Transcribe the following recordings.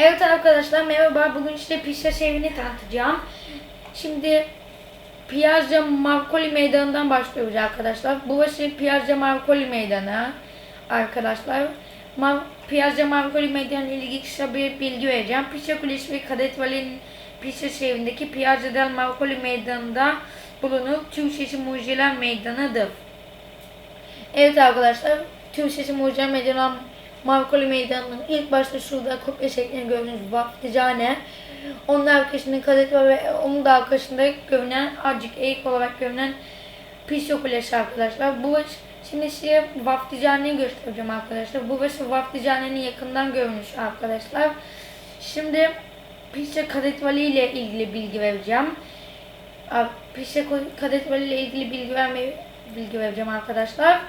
Evet arkadaşlar merhaba. Bugün işte pizza şehrini tanıtacağım. Şimdi Piazza Marcoli Meydanı'ndan başlıyoruz arkadaşlar. Burası Piazza Marcoli Meydanı arkadaşlar. Ma Piazza Marcoli Meydanı ile ilgili kısa bir bilgi vereceğim. Pizza Kulesi ve Kadet Vali'nin pizza şehrindeki Piazza del Marcoli Meydanı'nda bulunur. Türkçesi Mucizeler Meydanı'dır. Evet arkadaşlar, Türkçesi Mucizeler Meydanı Marcoli Meydanı'nın ilk başta şurada kopya şeklinde gördüğünüz vaftizane. Onun arkasında kadet var ve onun da arkasında görünen azıcık eğik olarak görünen Pizza Kulesi arkadaşlar. Bu şimdi size vaftizaneyi göstereceğim arkadaşlar. Burası vaftizanenin yakından görünüşü arkadaşlar. Şimdi Pizza Kadet Vali ile ilgili bilgi vereceğim. Kadet Vali ile ilgili bilgi vermeyi bilgi vereceğim arkadaşlar.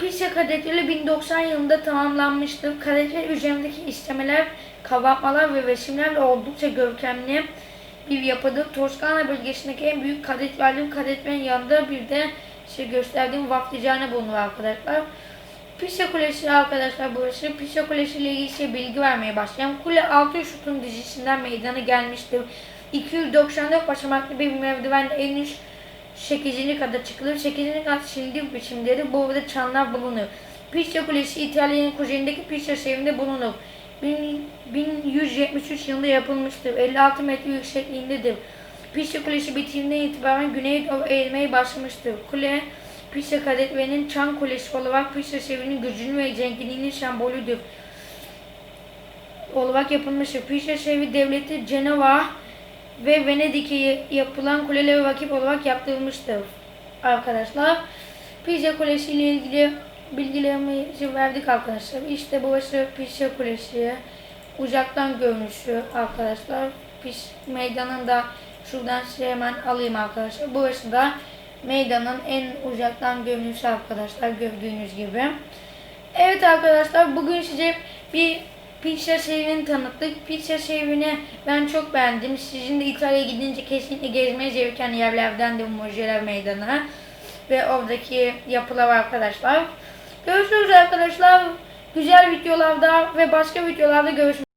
Pizza kadetleri 1090 yılında tamamlanmıştır. Kadetler üzerindeki istemeler, kabartmalar ve resimlerle oldukça görkemli bir yapıdır. Toskana bölgesindeki en büyük kadet verdiğim kadetlerin yanında bir de size gösterdiğim vafticane bulunur arkadaşlar. Pisa Kulesi arkadaşlar burası. Pisa Kulesi ile ilgili size bilgi vermeye başlayalım. Kule 6 şutun dizisinden meydana gelmiştir. 294 basamaklı bir merdivenle en üst 8. kata çıkılır. 8. kat sildik biçimleri burada çanlar bulunur. Pisa Kulesi İtalya'nın kuzeyindeki Pisa şehrinde bulunur. 1000 1173 yılında yapılmıştır. 56 metre yüksekliğindedir. Pisa Kulesi bitiminden itibaren güneye doğru eğilmeye başlamıştır. Kule Pisa Kadetlerinin Çan Kulesi olarak Pisa şehrinin gücünün ve zenginliğinin sembolüdür. Olarak yapılmıştır. Pisa şehri devleti Cenova ve Venedik'e yapılan kulelere rakip olarak yaptırılmıştır. Arkadaşlar Pisa Kulesi ile ilgili bilgilerimizi verdik arkadaşlar. İşte burası Pisa Kulesi. Uzaktan görünüşü arkadaşlar. Pis meydanın da şuradan size hemen alayım arkadaşlar. Burası da meydanın en uzaktan görünüşü arkadaşlar gördüğünüz gibi. Evet arkadaşlar bugün size bir pizza şehrini tanıttık. Pizza şehrini ben çok beğendim. Sizin de İtalya'ya gidince kesinlikle gezmeniz gereken yerlerden de Mucizeler Meydanı ve oradaki yapılar arkadaşlar. Görüşürüz arkadaşlar. Güzel videolarda ve başka videolarda görüşmek